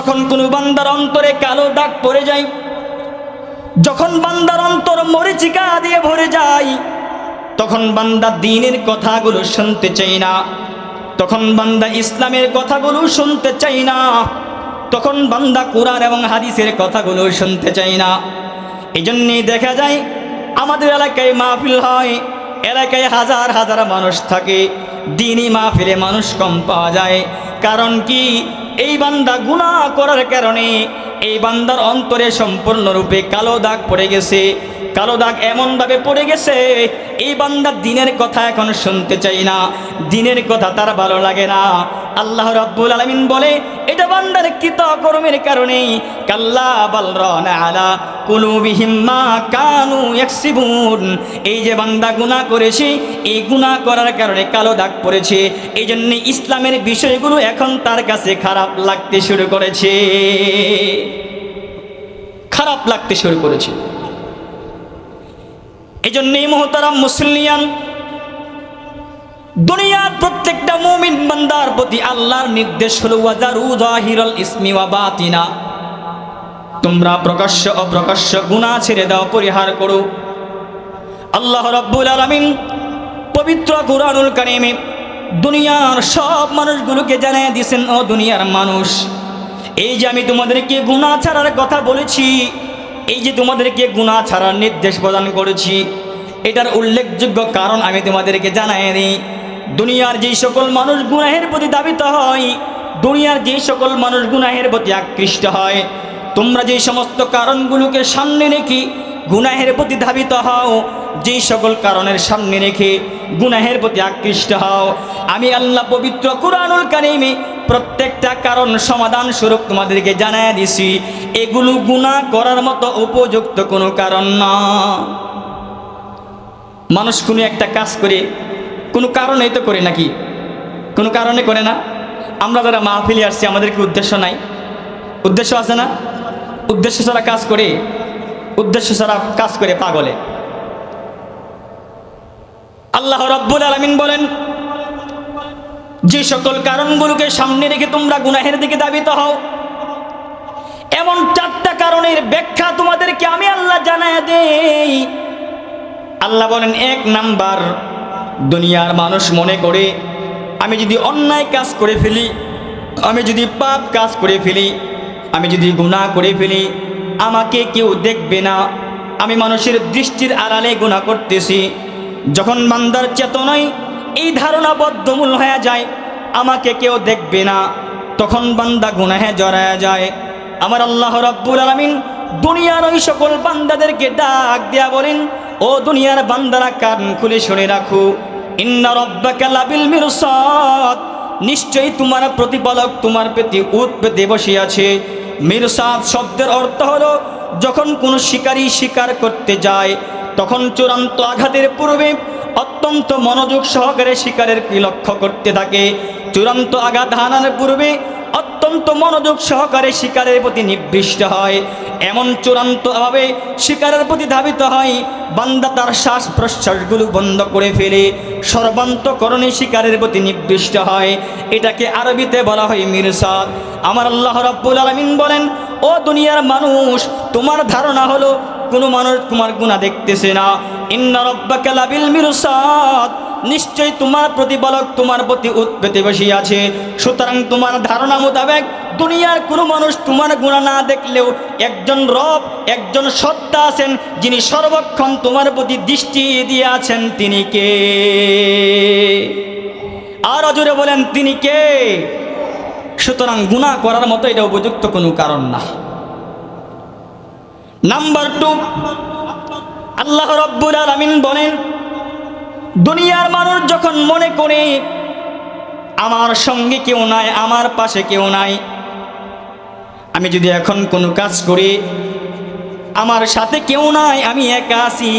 যখন কোনো বান্দার অন্তরে কালো দাগ পড়ে যায়, যখন বান্দার অন্তর মরিচিকা দিয়ে ভরে যায়, তখন বান্দা দিনের কথাগুলো শুনতে চাই না। তখন বান্দা ইসলামের কথাগুলো শুনতে চাই না। তখন বান্দা কোরআন এবং হাদিসের কথাগুলো শুনতে চাই না। এই জন্যেই দেখা যায়, আমাদের এলাকায় মাহফিল হয়, এলাকায় হাজার হাজার মানুষ থাকে। দিনই মাহফিলে মানুষ কম পাওয়া যায়। কারণ কি? এই বান্দা গুণা করার কারণে এই বান্দার অন্তরে সম্পূর্ণরূপে কালো দাগ পড়ে গেছে। কালো দাগ এমনভাবে পড়ে গেছে, এই বান্দার দিনের কথা এখন শুনতে চাই না। দিনের কথা তার ভালো লাগে না। আল্লাহ রাব্বুল আলামিন বলে, এটা বান্দার কৃত কর্মের কারণেই, কাল্লা বালরান আলা এই যে বান্দা গুনাহ করেছে, এই গুনাহ করার কারণে কালো দাগ পড়েছে। এই জন্য ইসলামের বিষয়গুলো এখন তার কাছে খারাপ লাগতে শুরু করেছে। খারাপ লাগতে শুরু করেছে। এই জন্যই মোহতারাম মুসলিয়ান দুনিয়ার প্রত্যেকটা মুমিন বান্দার প্রতি আল্লাহর নির্দেশ হলো ওয়াজারু জাহিরাল ইসমি ওয়া বাতিনা। তোমরা প্রকাশ্য অপ্রকাশ্য গুনাহ ছেড়ে দাও, পরিহার করো। আল্লাহ রাব্বুল আলামিন পবিত্র কুরআনুল কারীমে দুনিয়ার সব মানুষগুলোকে জানিয়ে দিয়েছেন, ও দুনিয়ার মানুষ, এই যে আমি তোমাদেরকে গুনাহ ছাড়ার কথা বলেছি, এই যে তোমাদেরকে গুনাহ ছাড়ার নির্দেশ প্রদান করেছি, এটার উল্লেখযোগ্য কারণ আমি তোমাদেরকে জানাই দিই দুনিয়ার যেই সকল মানুষ গুনাহের প্রতি দাবিত হয়, দুনিয়ার যেই সকল মানুষ গুনাহের প্রতি আকৃষ্ট হয় তোমরা যে সমস্ত কারণগুলোকে সামনে রেখে গুনাহের প্রতি ধাবিত হও, যেই সকল কারণের সামনে রেখে গুনাহের প্রতি আকৃষ্ট হও। আমি আল্লাহ পবিত্র কুরআনুল কারিমে প্রত্যেকটা কারণ সমাধান স্বরূপ তোমাদেরকে জানায় দিছি। এগুলো গুনাহ করার মতো উপযুক্ত কোনো কারণ না। মানুষ কোনো একটা কাজ করে, কোনো কারণেই তো করে নাকি? কোনো কারণে করে না? আমরা যারা মাহফিলে আসছি, আমাদের কি উদ্দেশ্য নাই? উদ্দেশ্য আছে না? উদ্দেশ্য ছাড়া কাজ করে, উদ্দেশ্য ছাড়া কাজ করে পাগলে। আল্লাহ রব্বুল আলমিন বলেন, যে সকল কারণগুলোকে সামনে রেখে তোমরা গুনাহের দিকে দাবিত হও। এমন চারটা কারণের ব্যাখ্যা তোমাদেরকে আমি আল্লাহ জানায় দেই। আল্লাহ বলেন, এক নাম্বার, দুনিয়ার মানুষ মনে করে, আমি যদি অন্যায় কাজ করে ফেলি, আমি যদি পাপ কাজ করে ফেলি আমি যদি গুনাহ করে ফেলি, আমাকে কেউ দেখবে না। আমি মানুষের দৃষ্টির আড়ালে গুণা করতেছি। যখন বান্দার চেতনায় এই ধারণা বদ্ধমূল হয়ে যায়, আমাকে কেউ দেখবে না। তখন বান্দা গুনাহে জড়ায় যায়। আমার আল্লাহ রাব্বুল আলামিন দুনিয়ার ওই সকল বান্দাদেরকে ডাক দেয়া বলেন, ও দুনিয়ার বান্দারা, কান খুলে শুনে রাখো। ইন্না রব্বাকা লাবিল মিরসাদ। নিশ্চয়ই তোমার প্রতিপালক তোমার প্রতি উত পেতে আছে মিরসাদ শব্দের অর্থ হল, যখন কোনো শিকারী শিকার করতে যায়, তখন চূড়ান্ত আঘাতের পূর্বে অত্যন্ত মনোযোগ সহকারে শিকারের লক্ষ্য করতে থাকে। চূড়ান্ত আঘাত হানার পূর্বে অত্যন্ত মনোযোগ সহকারে শিকারের প্রতি নিবৃষ্ট হয়। এমন চূড়ান্তভাবে শিকারের প্রতি ধাবিত হয়, বান্দা তার শ্বাস প্রশ্বাসগুলো বন্ধ করে ফেলে। সর্বান্তকরণে শিকারের প্রতি নিবৃষ্ট হয়। এটাকে আরবিতে বলা হয় মিরসাদ। আমার আল্লাহ রাব্বুল আলামিন বলেন, ও দুনিয়ার মানুষ, তোমার ধারণা হলো, কোনো মানুষ তোমার গুণা দেখতেছে না। ইন্না রব্বাকা লাবিল মিরসাদ। নিশ্চয় তোমার প্রতিপালক তোমার প্রতি বসিয়ে আছে। সুতরাং তোমার ধারণা মোতাবেক দুনিয়ার কোনো মানুষ তোমার গুণা না দেখলেও একজন রব, একজন সত্তা আছেন, যিনি সর্বক্ষণ তোমার প্রতি দৃষ্টি দিয়ে আছেন, তিনি কে? আর অজুরে বলেন, তিনি কে? সুতরাং গুণা করার মতো এটা উপযুক্ত কোনো কারণ না। নাম্বার টু, আল্লাহ রব্বুল আলামিন বলেন দুনিয়ার মানুষ যখন মনে করে, আমার সঙ্গে কেউ নাই, আমার পাশে কেউ নাই, আমি যদি এখন কোনো কাজ করি, আমার সাথে কেউ নাই, আমি একা আছি।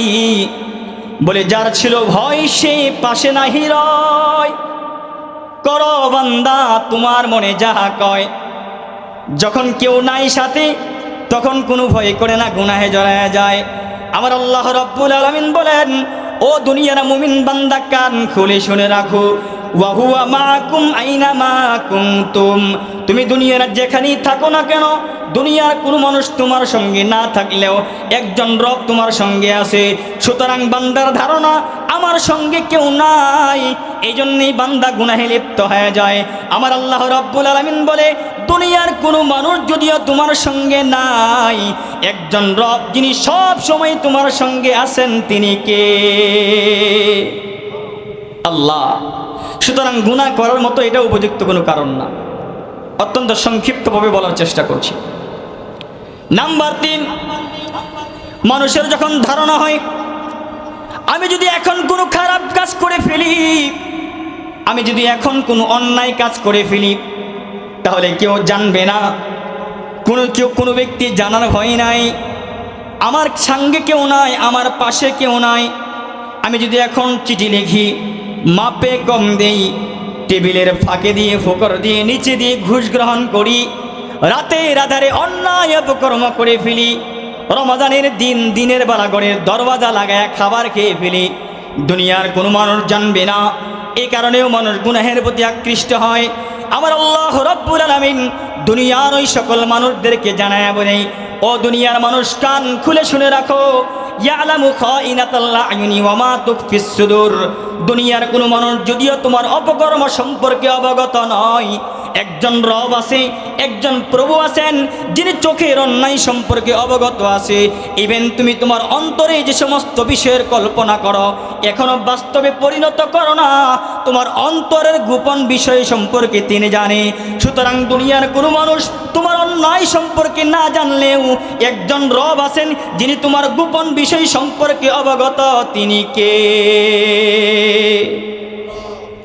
বলে, যার ছিল ভয়, সে পাশে নাহি রয়। কর বান্দা, তোমার মনে যাহা কয়। যখন কেউ নাই সাথে, তখন কোনো ভয় করে না, গুনাহে জড়ায় যায়। আমার আল্লাহ রব্বুল আলামিন বলেন ও দুনিয়ার মুমিন বান্দা কান খুলে শুনে রাখো। মাকুম আইনা তুমি। দুনিয়ার যেখানেই থাকো না কেন, দুনিয়ার কোনো মানুষ তোমার সঙ্গে না থাকলেও একজন রব তোমার সঙ্গে আছে। সুতরাং বান্দার ধারণা, আমার সঙ্গে কেউ নাই। এই জন্যই বান্দা গুনাহে লিপ্ত হয়ে যায়। আমার আল্লাহ রব্বুল আলমিন বলে দুনিয়ার কোনো মানুষ যদিও তোমার সঙ্গে নাই, একজন রব যিনি সব সময় তোমার সঙ্গে আছেন, তিনি কে? আল্লাহ। সুতরাং গুনাহ করার মতো এটা উপযুক্ত কোনো কারণ না। অত্যন্ত সংক্ষিপ্তভাবে বলার চেষ্টা করছি। নাম্বার তিন, মানুষের যখন ধারণা হয়, আমি যদি এখন কোনো খারাপ কাজ করে ফেলি, আমি যদি এখন কোনো অন্যায় কাজ করে ফেলি তাহলে কেউ জানবে না। কোনো কেউ, কোনো ব্যক্তি জানার ভয় নাই। আমার সঙ্গে কেউ নাই, আমার পাশে কেউ নাই। আমি যদি এখন চিঠি লিখি, মাপে কম দেই, টেবিলের ফাঁকে দিয়ে, ফোকর দিয়ে, নিচে দিয়ে ঘুষ গ্রহণ করি রাতে রাধারে অন্যায় অপকর্ম করে ফেলি, রমাদানের দিন দিনের বেলা গড়ের দরওয়াজা লাগায় খাবার খেয়ে ফেলি, দুনিয়ার কোনো মানুষ জানবে না। এ কারণেও মানুষ গুনাহের প্রতি আকৃষ্ট হয়। আমার আল্লাহ রব্বুল আলামিন দুনিয়ার ওই সকল মানুষদেরকে জানায় বলে, ও দুনিয়ার মানুষ, কান খুলে শুনে রাখো। দুনিয়ার কোনো মানুষ যদিও তোমার অপকর্ম সম্পর্কে অবগত নয় একজন রব আছে, একজন প্রভু আছেন, যিনি চোখের অন্যায় সম্পর্কে অবগত আছে। ইভেন তুমি তোমার অন্তরে যে সমস্ত বিষয়ের কল্পনা করো, এখনও বাস্তবে পরিণত করো না। তোমার অন্তরের গোপন বিষয় সম্পর্কে তিনি জানে। সুতরাং দুনিয়ার কোনো মানুষ তোমার অন্যায় সম্পর্কে না জানলেও, একজন রব আছেন, যিনি তোমার গোপন বিষয় সম্পর্কে অবগত, তিনি কে?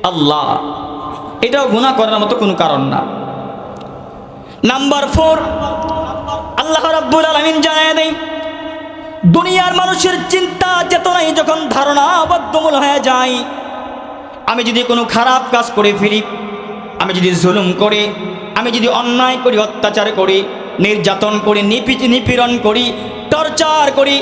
আল্লাহ। এটাও গুণা করার মতো কোনো কারণ না। নাম্বার ফোর আল্লাহ রাব্বুল আলামিন জানায় দেয়, দুনিয়ার মানুষের চিন্তা চেতনায় যখন ধারণা বদ্ধমূল হয়ে যায়, আমি যদি কোনো খারাপ কাজ করে ফিরি, আমি যদি জুলুম করি, আমি যদি অন্যায় করি, অত্যাচার করি, নির্যাতন করি নিপি নিপীড়ন করি, টর্চার করি,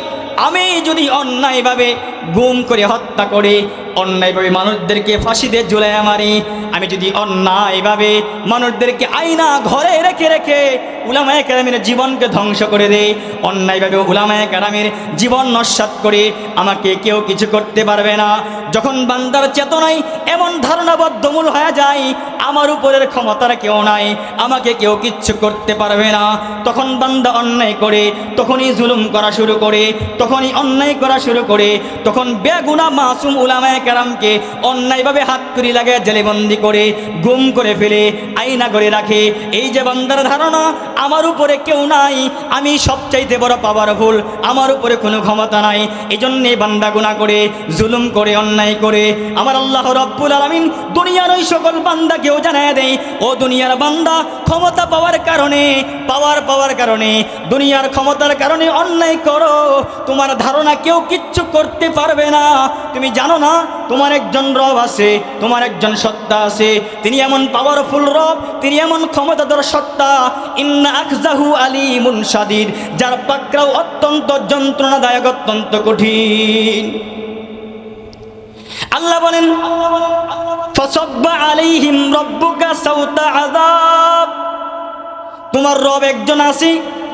আমি যদি অন্যায়ভাবে গুম করে হত্যা করে, অন্যায়ভাবে মানুষদেরকে ফাঁসিতে ঝুলাইয়া মারি আমি যদি অন্যায়ভাবে মানুষদেরকে আইনা ঘরে রেখে রেখে উলামায় কেরামের জীবনকে ধ্বংস করে দেয় অন্যায়ভাবে উলামায় কেরামের জীবন নস্বাত করে। আমাকে কেউ কিছু করতে পারবে না। যখন বান্দার চেতনায় এমন ধারণাবদ্ধমূল হয়ে যায়, আমার উপরের ক্ষমতার কেউ নাই। আমাকে কেউ কিচ্ছু করতে পারবে না। তখন বান্দা অন্যায় করে, তখনই জুলুম করা শুরু করে, তখনই অন্যায় করা শুরু করে, তখন বেগুনা মাসুম উলামায় কেরামকে অন্যায়ভাবে হাত করি লাগে জেলেবন্দি করে, গুম করে ফেলে আইনা করে রাখে। এই যে বান্দার ধারণা, আমার উপরে কেউ নাই, আমি সবচাইতে বড় পাওয়ার ভুল আমার উপরে কোনো ক্ষমতা নাই। এই জন্যে বান্দা গুণা করে, জুলুম করে, অন্যায় করে। আমার আল্লাহ রব্বুল আলমিন দুনিয়ার ওই সকল বান্দাকেও জানায় দেয়, ও দুনিয়ার বান্দা, ক্ষমতা পাওয়ার কারণে পাওয়ার পাওয়ার কারণে, দুনিয়ার ক্ষমতার কারণে অন্যায় করো। তোমার ধারণা কেউ কিচ্ছু করতে পারবে না। তুমি জানো না তোমার একজন রব আছে, তোমার একজন সত্তা আছে। তিনি এমন পাওয়ারফুল রব, তিনি এমন ক্ষমতাধর সত্তা। ইন্না আখজাহু আলিমুন সাদিদ যার পাকড়াও অত্যন্ত যন্ত্রণাদায়ক, অত্যন্ত কঠিন। আল্লাহ বলেন, ফসব্বা রব্বুকা সাউতা আযাব। তোমার রব একজন আছে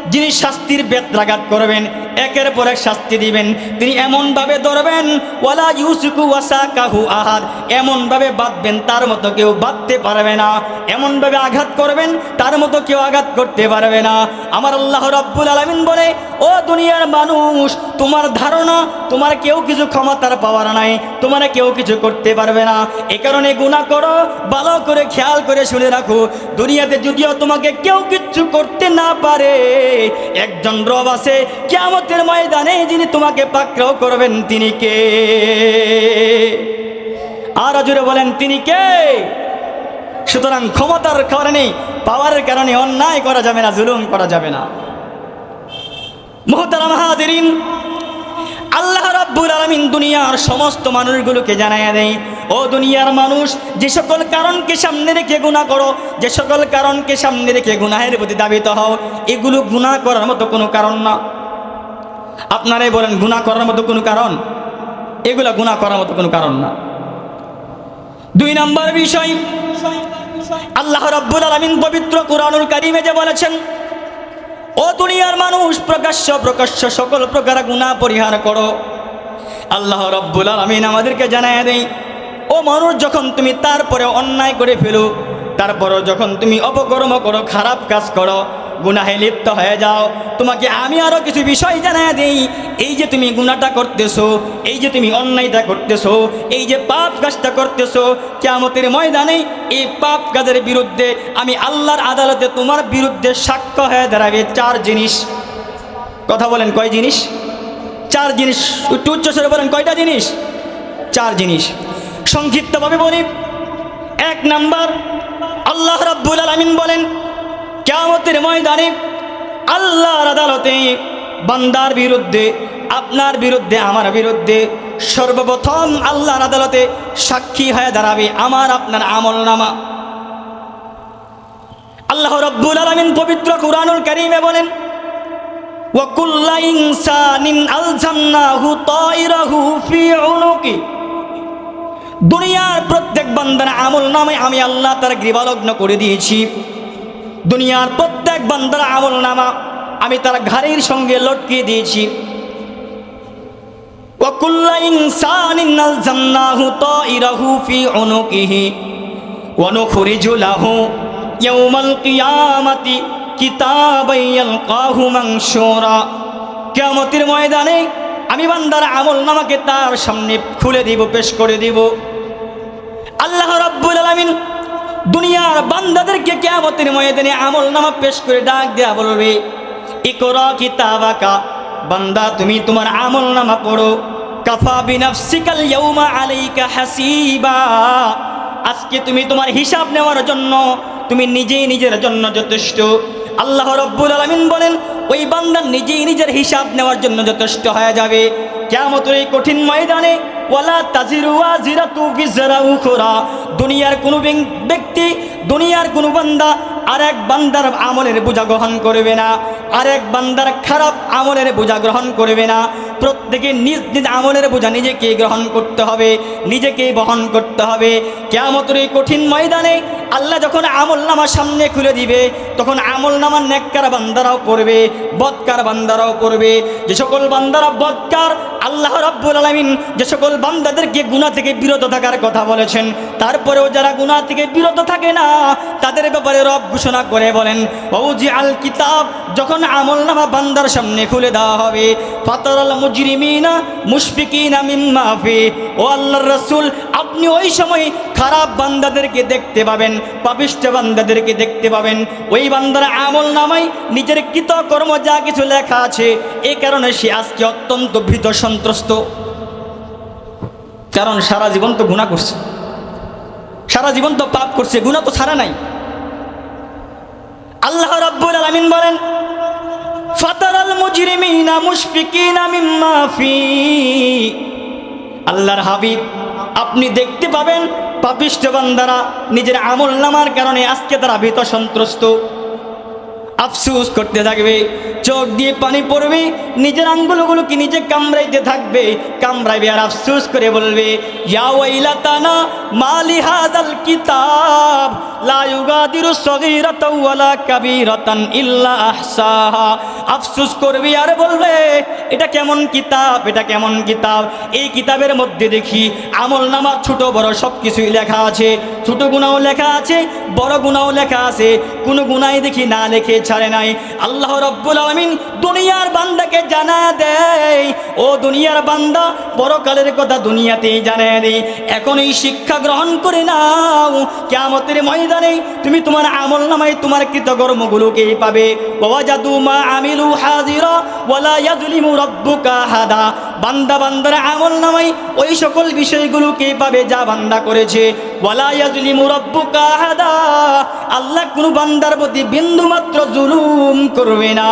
যিনি শাস্তির বেত্রাঘাত করবেন, একের পর এক শাস্তি দিবেন। তিনি এমনভাবে ধরবেন, ওয়ালা ইউসুকু ওয়াসা কাহু আহাদ। এমনভাবে বাঁধবেন, তার মতো কেউ বাঁধতে পারবে না। এমনভাবে আঘাত করবেন, তার মতো কেউ আঘাত করতে পারবে না। আমার আল্লাহ রব্বুল আলমিন বলে, ও দুনিয়ার মানুষ, তোমার ধারণা, তোমার কেউ কিছু ক্ষমতার পাওয়ার নাই, তোমার কেউ কিছু করতে পারবে না। এ কারণে গুণা করো, ভালো করে খেয়াল করে শুনে রাখো। দুনিয়াতে যদিও তোমাকে কেউ কিচ্ছু করতে না পারে একজন রব আছে কেমতের ময়দানে যিনি তোমাকে পাকড়াও করবেন, তিনি কে? আর জুড়ে বলেন, তিনি কে? সুতরাং ক্ষমতার কারণে পাওয়ারের কারণে অন্যায় করা যাবে না, জুলুম করা যাবে না। হাদিরিন আল্লাহ রাব্বুল আলমিন দুনিয়ার সমস্ত মানুষগুলোকে জানাইয়া দেয় ও দুনিয়ার মানুষ, যে সকল কারণকে সামনে রেখে গুনাহ করো, যে সকল কারণকে সামনে রেখে গুনাহের প্রতি দাবিত হও, এগুলো গুনাহ করার মতো কোনো কারণ না। আপনারাই বলেন, গুনাহ করার মতো কোনো কারণ? এগুলো গুনাহ করার মতো কোনো কারণ না। দুই নম্বর বিষয়, আল্লাহ রাব্বুল আলামিন পবিত্র কুরআনুল কারীমে যে বলেছেন, ও দুনিয়ার মানুষ, প্রকাশ্য প্রকাশ্য সকল প্রকার গুনাহ পরিহার করো। আল্লাহ রব্বুল আলমিন আমাদেরকে জানায় দেই ও মানুষ যখন তুমি তারপরে অন্যায় করে ফেলো, তারপরও যখন তুমি অপকর্ম করো, খারাপ কাজ করো, গুনাহে লিপ্ত হয়ে যাও, তোমাকে আমি আরও কিছু বিষয় জানায় দেই। এই যে তুমি গুনাহটা করতেছো, এই যে তুমি অন্যায়টা করতেছো, এই যে পাপ কাজটা করতেছো কেমতের ময়দানে এই পাপ কাজের বিরুদ্ধে আমি আল্লাহর আদালতে তোমার বিরুদ্ধে সাক্ষ্য হয়ে দাঁড়াবে চার জিনিস। কথা বলেন, কয় জিনিস? চার জিনিস, একটু উচ্চস্বরে বলেন, কয়টা জিনিস? চার জিনিস। সংক্ষিপ্তভাবে বলি। এক নাম্বার, আল্লাহ রাব্বুল আলমিন বলেন, কেয়ামতের ময়দানে আল্লাহর আদালতে বান্দার বিরুদ্ধে, আপনার বিরুদ্ধে, আমার বিরুদ্ধে সর্বপ্রথম আল্লাহর আদালতে সাক্ষী হয়ে দাঁড়াবে আমার আপনার আমল নামা আল্লাহ রব্বুল আলমিন পবিত্র কুরআনুল করিমে বলেন ওয়াকুল্লা ইনসানিন আলজান্নাহু তায়রাহু ফি উনুকি দুনিয়ার প্রত্যেক বান্দার আমল নামে আমি আল্লাহ তার গৃহলগ্ন করে দিয়েছি দুনিয়ার প্রত্যেক বান্দার আমল নামা আমি তার ঘাড়ের সঙ্গে লটকিয়ে দিয়েছি وكل إنسان ألزمناه طائره في عنقه ونخرج له يوم القيامة কিতাবাইয়াল কাহু মাংসরা কেয়ামতের ময়দানে আমি বান্দার আমল নামাকে তার সামনে খুলে দিব পেশ করে দিব আল্লাহ রাব্বুল আলামিন দুনিয়ার বান্দাদেরকে কেয়ামতের ময়দানে আমল নামা পেশ করে ডাক দেয়া বলবে, ইকরা কিতাবাকা, বান্দা তুমি তোমার আমল নামা পড়ো। কাফা ইয়াউমা আলাইকা হাসিবা। আজকে তুমি তোমার হিসাব নেওয়ার জন্য, তুমি নিজেই নিজের জন্য যথেষ্ট। আল্লাহ রব্বুল আলমিন বলেন, ওই বান্দার নিজেই নিজের হিসাব নেওয়ার জন্য যথেষ্ট হয়ে যাবে। কেমতের এই কঠিন ময়দানে তাজিরুয়া উখরা। দুনিয়ার কোনো ব্যক্তি, দুনিয়ার কোনো বান্দা আর এক বান্দার আমলের বোঝা গ্রহণ করবে না। আর এক বান্দার খারাপ আমলের বোঝা গ্রহণ করবে না। প্রত্যেকে নিজ নিজ আমলের বোঝা নিজেকে গ্রহণ করতে হবে নিজেকে বহন করতে হবে। কেয়ামতের এই কঠিন ময়দানে আল্লাহ যখন আমল নামা সামনে খুলে দিবে, তখন আমল নামার নেককার বান্দারাও পড়বে, বদকার বান্দারাও করবে যে সকল বান্দারা বদকার, আল্লাহ রাব্বুল আলামিন যে সকল বান্দাদেরকে গুনাহ থেকে বিরত থাকার কথা বলেছেন। তারপরেও যারা গুনাহ থেকে বিরত থাকে না, তাদের ব্যাপারে রব ঘোষণা করে বলেন ওজি আল কিতাব যখন আমল নামা বান্দার সামনে খুলে দেওয়া হবে, ফাতারাল মুজরিমিনা মুশফিকিনা মিম্মা ফি ও আল্লাহর রাসূল আপনি ওই সময় খারাপ বান্দাদেরকে দেখতে পাবেন পাপিষ্ঠ বান্দাদেরকে দেখতে পাবেন। ওই বান্দার আমল নামাই নিজের কৃতকর্ম যা কিছু লেখা আছে, এ কারণে সে আজকে অত্যন্ত ভীত সন্ত্রস্ত। কারণ সারা জীবন তো গুণা করছে। সারা জীবন তো পাপ করছে গুণা তো ছাড়া নাই। আল্লাহ রাব্বুল আলামিন বলেন, ফাতারাল মুজরিমিনা মুশফিকিনা মিম্মা ফি আল্লাহর হাবিব আপনি দেখতে পাবেন পাপিষ্ঠ দ্বারা নিজের আমল নামার কারণে আজকে তারা ভীত সন্ত্রস্ত। আফসুস করতে থাকবে, চোখ দিয়ে পানি পড়বে, নিজের আঙ্গুলগুলোকে নিজে কামড়াইতে থাকবে, কামড়াইবে আর আফসুস করে বলবে, ইয়া ওয়াইলাতানা মালি হাদাল কিতাব, লা ইউগাদিরু সগীরাতাও ওয়ালা কাবীরাতান ইল্লা আহসাহা। আফসুস করবে আর বলবে, এটা কেমন কিতাব, এটা কেমন কিতাব? এই কিতাবের মধ্যে দেখি, আমল নামা, ছোট, বড় সব কিছুই লেখা আছে। ছোট গুণাও লেখা আছে, বড় গুণাও লেখা আছে। কোনো গুণাই দেখি না লেখে ছাড়ে নাই। আল্লাহ রব্বুল আলমিন দুনিয়ার বান্দাকে জানা দেয়। ও দুনিয়ার বান্দা, পরকালের কথা দুনিয়াতেই দেয় এখন এই শিক্ষা গ্রহণ করে নাও। কেমতের ময়দানে তুমি তোমার আমল নামায় তোমার কৃতকর্মগুলোকেই পাবে। বাবা জাদু মা আমিলু হাজিরা ওয়ালা ইয়াজলিমু রব্বুকা হাদা বান্দা বান্দার আমল নামাই ওই সকল বিষয়গুলোকে পাবে যা বান্দা করেছে। আল্লাহ কোনো বান্দার প্রতি বিন্দু মাত্র জুলুম করবে না।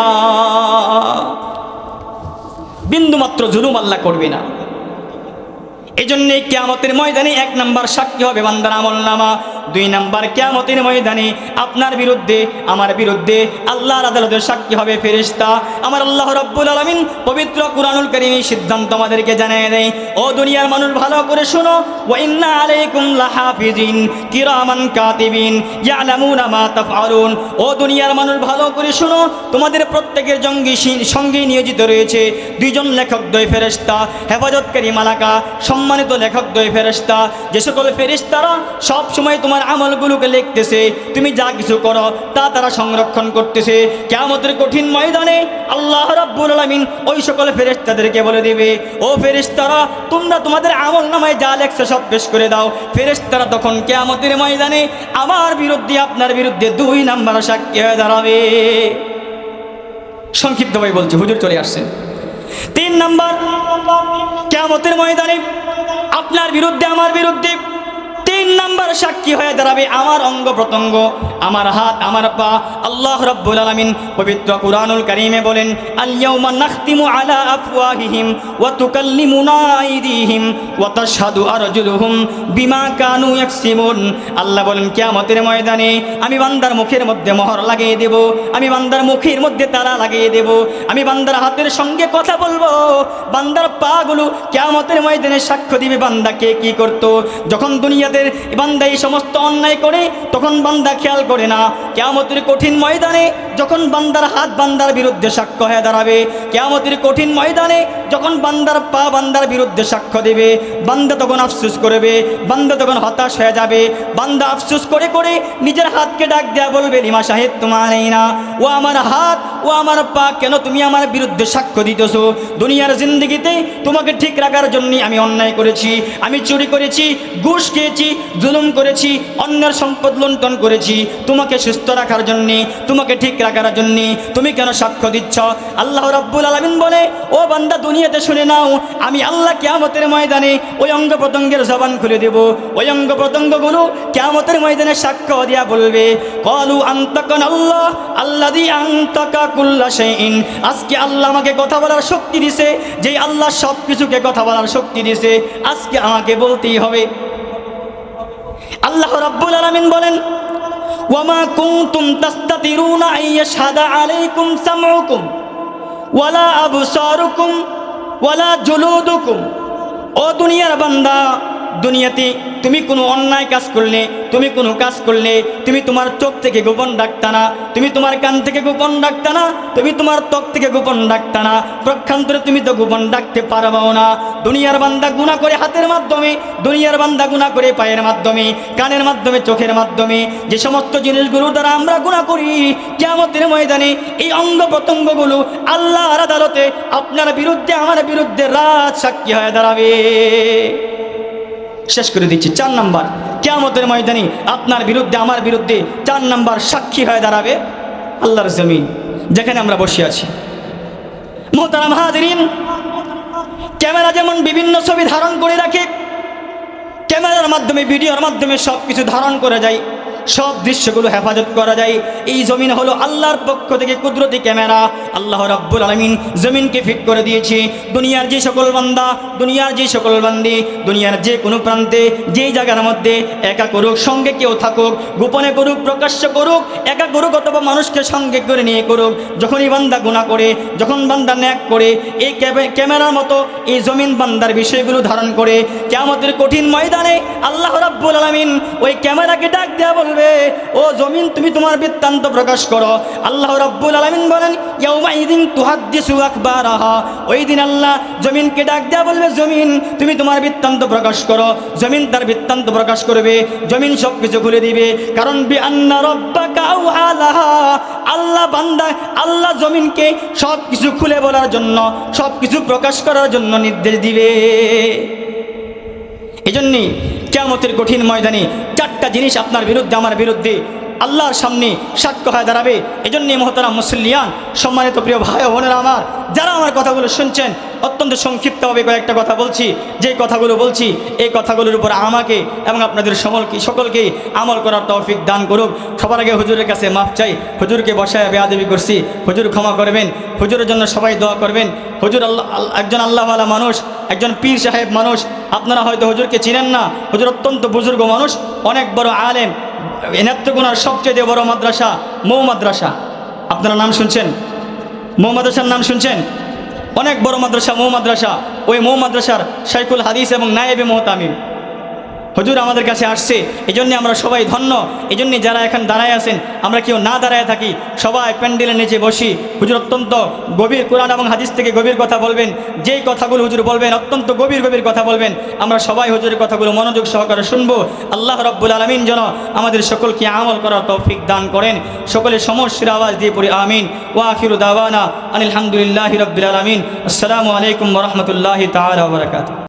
বিন্দু মাত্র জুলুম আল্লাহ করবে না। এই জন্যে কেয়ামতের ময়দানে এক নাম্বার সাক্ষী হবে বান্দার আমল নামা। দুই নাম্বার কেয়ামতের ময়দানে আপনার বিরুদ্ধে, আমার বিরুদ্ধে আল্লাহর আদালতের সাক্ষী হবে ফেরেশতা। আমার আল্লাহ রব্বুল আলমিন পবিত্র কুরআনুল কারীম সিদ্ধান্ত আমাদেরকে জানিয়ে দেয়, ও দুনিয়ার মানুষ, ভালো করে শোনো, ওয়া ইন্না আলাইকুম লাহাফিজিন, কিরামান কাতিবিন, ইয়ালামুনা মা তাফআলুন। ও দুনিয়ার মানুষ, ভালো করে শোনো, তোমাদের প্রত্যেকের জঙ্গি সঙ্গে নিয়োজিত রয়েছে, দুইজন ফেরেশতা, হেফাজতকারী মালাকা, সম্মানিত ফেরেশতা। সব সময় তোমার আমলগুলোকে লিখতেছে, তুমি যা কিছু করো তা তারা সংরক্ষণ করতেছে। কেমতের কঠিন ময়দানে আল্লাহ রাব্বুল আলামিন ওই সকল ফেরেশতাদেরকে বলে দেবে, ও ফেরেশতারা, তোমরা তোমাদের আমল নামায় যা লেখছে সব পেশ করে দাও। ফেরেশতারা তখন কেয়ামতের ময়দানে আমার বিরুদ্ধে, আপনার বিরুদ্ধে দুই নাম্বার সাক্ষী হয়ে দাঁড়াবে। সংক্ষিপ্তভাবে বলছি, হুজুর চলে আসছেন। তিন নাম্বার, কেয়ামতের ময়দানে আপনার বিরুদ্ধে, আমার বিরুদ্ধে নাম্বার সাক্ষী হয়ে দাঁড়াবে আমার অঙ্গ প্রত্যঙ্গ, আমার হাত, আমার পা। আল্লাহ রব্বুল আলামিন পবিত্র কুরআনুল কারীমে বলেন নাখতিমু বিমা কানু আল্লাহ বলেন, কিয়ামতের ময়দানে আমি বান্দার মুখের মধ্যে মোহর লাগিয়ে দেব, আমি বান্দার মুখের মধ্যে তালা লাগিয়ে দেব, আমি বান্দার হাতের সঙ্গে কথা বলব। বান্দার পাগুলো কিয়ামতের ময়দানে সাক্ষ্য দিবে বান্দা কে করত। যখন দুনিয়াতে বান্দা এই সমস্ত অন্যায় করে তখন বান্দা খেয়াল করে না। কেয়ামতের কঠিন ময়দানে যখন বান্দার হাত বান্দার বিরুদ্ধে সাক্ষ্য হয়ে দাঁড়াবে, কেয়ামতের কঠিন ময়দানে যখন বান্দার পা বান্দার বিরুদ্ধে সাক্ষ্য দেবে, বান্দা তখন আফসুস করবে, বান্দা তখন হতাশ হয়ে যাবে, বান্দা আফসুস করে করে নিজের হাতকে ডাক দেয়া বলবে, লিমা সাহেব তোমার এই না। ও আমার হাত, ও আমার পা, কেন তুমি আমার বিরুদ্ধে সাক্ষ্য দিতেছো? দুনিয়ার জিন্দগিতে তোমাকে ঠিক রাখার জন্য আমি অন্যায় করেছি, আমি চুরি করেছি, ঘুষ খেয়েছি, জুলুম করেছি, অন্যের সম্পদ লুণ্ঠন করেছি। তোমাকে সুস্থ রাখার জন্যে, তোমাকে ঠিক রাখার জন্যে তুমি কেন সাক্ষ্য দিচ্ছ? আল্লাহ রাব্বুল আলমিন বলে, ও বান্দা, দুনিয়াতে শুনে নাও, আমি আল্লাহ কেয়ামতের ময়দানে ওই অঙ্গ প্রত্যঙ্গের জবান খুলে দেব। ওই অঙ্গ প্রত্যঙ্গগুলো কেয়ামতের ময়দানে সাক্ষ্য দিয়া বলবে। কলু আন্তকন আল্লাহ আল্লাহ দি আন্তকা কুল্লা সেইন আজকে আল্লাহ আমাকে কথা বলার শক্তি দিছে, যেই আল্লাহ সব কিছুকে কথা বলার শক্তি দিছে, আজকে আমাকে বলতেই হবে। আল্লাহ রাব্বুল আলামিন বলেন ওয়ামা কুনতুম তাস্তাতিরুনা আইয়াশহাদা আলাইকুম সামউকুম ওয়ালা আবসারুকুম ওয়ালা জুলুদুকুম। ও দুনিয়ার বান্দা দুনিয়াতে তুমি কোনো অন্যায় কাজ করলে, তুমি কোনো কাজ করলে, তুমি তোমার চোখ থেকে গোপন ডাকতা না, তুমি তোমার কান থেকে গোপন ডাকতা না, তুমি তোমার ত্বক থেকে গোপন ডাকতা না, প্রক্ষান্তরে তুমি তো গোপন ডাকতে পারবাও না। দুনিয়ার বান্দা গুণা করে হাতের মাধ্যমে, দুনিয়ার বান্দা গুণা করে পায়ের মাধ্যমে, কানের মাধ্যমে, চোখের মাধ্যমে, যে সমস্ত জিনিসগুলো দ্বারা আমরা গুণা করি কেমতের ময়দানে এই অঙ্গ প্রত্যঙ্গগুলো আল্লাহর আদালতে আপনার বিরুদ্ধে, আমার বিরুদ্ধে রাত সাক্ষী হয়ে দাঁড়াবে। শেষ করে দিচ্ছি। চার নাম্বার, কেয়ামতের ময়দানি আপনার বিরুদ্ধে, আমার বিরুদ্ধে চার নাম্বার সাক্ষী হয়ে দাঁড়াবে আল্লাহর জমিন, যেখানে আমরা বসে আছি। মোহতারাম হাজরিন, ক্যামেরা যেমন বিভিন্ন ছবি ধারণ করে রাখে, ক্যামেরার মাধ্যমে, ভিডিওর মাধ্যমে সব কিছু ধারণ করে যায় সব দৃশ্যগুলো হেফাজত করা যায়। এই জমিন হলো আল্লাহর পক্ষ থেকে কুদরতি ক্যামেরা। আল্লাহ রাব্বুল আলমিন জমিনকে ফিট করে দিয়েছে। দুনিয়ার যে সকল বান্দা, দুনিয়ার যে সকল বান্দি, দুনিয়ার যে কোনো প্রান্তে যেই জায়গার মধ্যে একা করুক, সঙ্গে কেউ থাকুক, গোপনে করুক, প্রকাশ্য করুক, একা করুক অথবা মানুষকে সঙ্গে করে নিয়ে করুক, যখনই বান্দা গুণা করে, যখন বান্দা ন্যাক করে, এই ক্যামেরার মতো এই জমিন বান্দার বিষয়গুলো ধারণ করে কেমতের কঠিন ময়দানে আল্লাহ রাব্বুল আলমিন ওই ক্যামেরাকে ডাক দেওয়া বলবে ও জমিন, তুমি তোমার বৃত্তান্ত প্রকাশ করো। আল্লাহ রব্বুল আলমিন বলেন ইয়াউমাইদিন তুহাদ্দিসু আকবারাহা ওই দিন আল্লাহ জমিনকে ডাক দেওয়া বলবে, জমিন, তুমি তোমার বৃত্তান্ত প্রকাশ করো। জমিন তার বৃত্তান্ত প্রকাশ করবে, জমিন সব কিছু খুলে দিবে। কারণ বি আন্না রব্বাকা আউহালাহা আল্লাহ বান্দা, আল্লাহ জমিনকে সব কিছু খুলে বলার জন্য সব কিছু প্রকাশ করার জন্য নির্দেশ দিবে। এই জন্যে কেমতের কঠিন ময়দানে চারটা জিনিস আপনার বিরুদ্ধে, আমার বিরুদ্ধে আল্লাহর সামনে সাক্ষ্য হয়ে দাঁড়াবে। এই জন্যে মহতারা মুসলিয়ান সম্মানিত প্রিয় ভাই বোনেরা আমার, যারা আমার কথাগুলো শুনছেন, অত্যন্ত সংক্ষিপ্তভাবে কয়েকটা কথা বলছি। যে কথাগুলো বলছি, এই কথাগুলোর উপর আমাকে এবং আপনাদের সকলকে সকলকে আমল করার তৌফিক দান করুক। সবার আগে হুজুরের কাছে মাফ চাই। হুজুরকে বসায় বেয়াদেবি করছি। হুজুর ক্ষমা করবেন। হুজুরের জন্য সবাই দোয়া করবেন। হুজুর আল্লাহ আল- একজন আল্লাহওয়ালা মানুষ। একজন পীর সাহেব মানুষ, আপনারা হয়তো হুজুরকে চিনেন না, হুজুর অত্যন্ত বুজুর্গ মানুষ, অনেক বড় আলেম নেত্রকোনার সবচেয়ে বড় মাদ্রাসা মৌ মাদ্রাসা আপনারা নাম শুনছেন? মৌ মাদ্রাসার নাম শুনছেন? অনেক বড় মাদ্রাসা মৌ মাদ্রাসা ওই মৌ মাদ্রাসার শাইকুল হাদিস এবং নায়েবে মোহতামিম। হুজুর আমাদের কাছে আসছে এই জন্যে আমরা সবাই ধন্য এই জন্যে যারা এখন দাঁড়ায় আছেন, আমরা কেউ না দাঁড়ায় থাকি, সবাই প্যান্ডেলের নিচে বসি। হুজুর অত্যন্ত গভীর কোরআন এবং হাদিস থেকে গভীর কথা বলবেন, যেই কথাগুলো হুজুর বলবেন অত্যন্ত গভীর গভীর কথা বলবেন, আমরা সবাই হুজুরের কথাগুলো মনোযোগ সহকারে শুনব। আল্লাহ রব্বুল আলমিন যেন আমাদের সকলকে আমল করার তৌফিক দান করেন। সকলের সমস্যার আওয়াজ দিয়ে পড়ি, আমিন। ওয়াখিরু দাওয়ানা আনিল হামদুলিল্লাহি রব্বিল আলমিন। আসসালামু আলাইকুম রহমতুল্লাহি বারাকাতুহু।